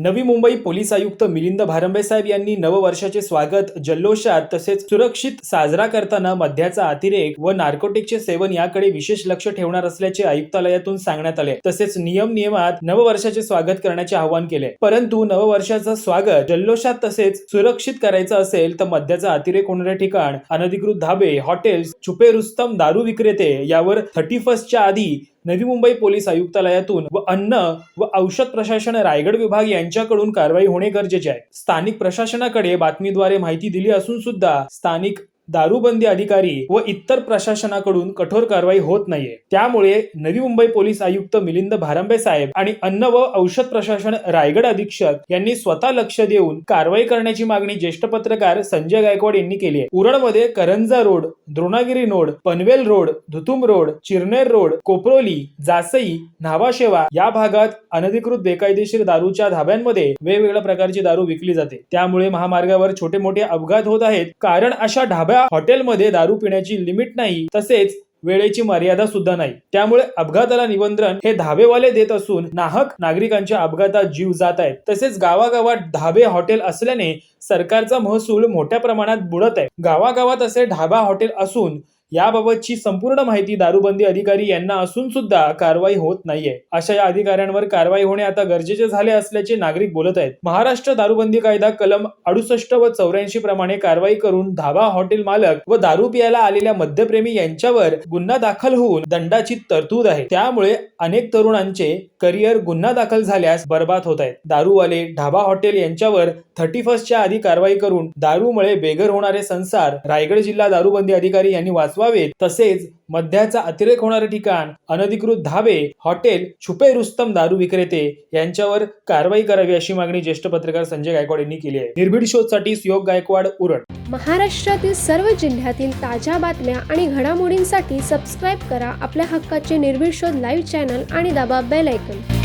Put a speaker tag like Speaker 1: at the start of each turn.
Speaker 1: Navi Mumbai police आयुक्त मिलिंद भारंबे साहेब यांनी नववर्षाचे स्वागत जल्लोषात तसेच सुरक्षित साजरा करताना मद्याचा अतिरेक व नार्कोटिकचे सेवन याकडे विशेष लक्ष ठेवणार असल्याचे आयुक्तालयातून सांगण्यात आले. तसेच नियम नियमात नववर्षाचे स्वागत करण्याचे आवाहन केले. परंतु नववर्षाचं स्वागत जल्लोषात तसेच सुरक्षित करायचं असेल तर मद्याचा अतिरेक होणारे ठिकाण अनधिकृत धाबे हॉटेल्स छुपे रुस्तम दारू विक्रेते यावर थर्टी फर्स्टच्या आधी नवी मुंबई पोलीस आयुक्तालयातून व अन्न व औषध प्रशासन रायगड विभाग यांच्याकडून कारवाई होणे गरजेचे आहे. स्थानिक प्रशासनाकडे बातमीद्वारे माहिती दिली असून सुद्धा स्थानिक दारूबंदी अधिकारी व इतर प्रशासनाकडून कठोर कारवाई होत नाहीये. त्यामुळे नवी मुंबई पोलीस आयुक्त मिलिंद भारंबे साहेब आणि अन्न व औषध प्रशासन रायगड अधीक्षक यांनी स्वतः लक्ष देऊन कारवाई करण्याची मागणी ज्येष्ठ पत्रकार संजय गायकवाड यांनी केली आहे. उरणमध्ये Karanja road Dronagiri road Panvel road Dhutum road Chirner road Koproli Jasai Nhava Sheva या भागात अनधिकृत बेकायदेशीर दारूच्या धाब्यांमध्ये वेगवेगळ्या प्रकारची दारू विकली जाते. त्यामुळे महामार्गावर छोटे मोठे अपघात होत आहेत. कारण अशा ढाब्या हॉटेलमध्ये दारू पिण्याची लिमिट नाही तसेच वेळेची मर्यादा सुद्धा नाही. त्यामुळे अपघाताला निमंत्रण हे धाबेवाले देत असून नाहक नागरिकांच्या अपघातात जीव जात आहेत. तसेच गावागावात ढाबे हॉटेल असल्याने सरकारचा महसूल मोठ्या प्रमाणात बुडत आहे. गावागावात असे ढाबा हॉटेल असून याबाबतची संपूर्ण माहिती दारूबंदी अधिकारी यांना असून सुद्धा कारवाई होत नाहीये. अशा या अधिकाऱ्यांवर कारवाई होणे आता गरजेचे झाले असल्याचे नागरिक बोलत आहेत. महाराष्ट्र दारूबंदी कायदा कलम अडुसष्ट व चौऱ्याऐंशी प्रमाणे कारवाई करून धाबा हॉटेल मालक व दारू पियाला आलेल्या मद्यप्रेमी यांच्यावर गुन्हा दाखल होऊन दंडाची तरतूद आहे. त्यामुळे अनेक तरुणांचे करिअर गुन्हा दाखल झाल्यास बर्बाद होत आहेत. दारूवाले ढाबा हॉटेल यांच्यावर थर्टी फर्स्टच्या आधी कारवाई करून दारूमुळे बेघर होणारे संसार रायगड जिल्हा दारूबंदी अधिकारी यांनी वाचवावेत तसेच मद्याचा अतिरेक होणारे ठिकाण अनधिकृत धाबे हॉटेल छुपे रुस्तम दारू विक्रेते यांच्यावर कारवाई करावी अशी मागणी ज्येष्ठ पत्रकार संजय गायकवाड यांनी केली आहे. निर्भीड शोधसाठी सुयोग गायकवाड उरण.
Speaker 2: महाराष्ट्रातील सर्व जिल्ह्यातील ताज्या बातम्या आणि घडामोडींसाठी सबस्क्राईब करा आपल्या हक्काचे निर्भीड शोध लाईव्ह चॅनल आणि दाबा बेल ऐकन